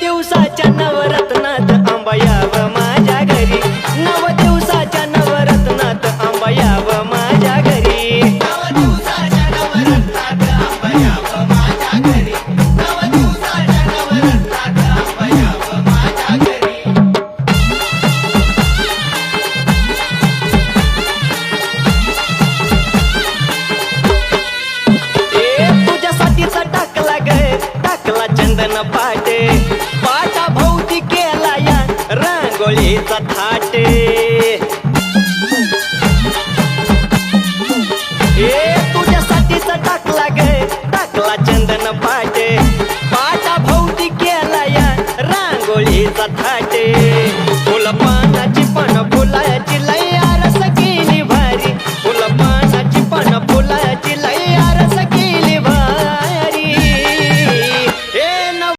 दिवसाच्या नवरत्नात आंबा याव माझ्या घरी. नव दिवसाच्या नवरत्नात आंबा याव माझ्या घरी. ए पाटे. पाटा भोवती केला या रांगोळीचा थाटे. ए तुझ्यासाठीच टाकला गे टाकला चंदन पाटे. पाटा भोवती केला या रांगोळीचा थाटे.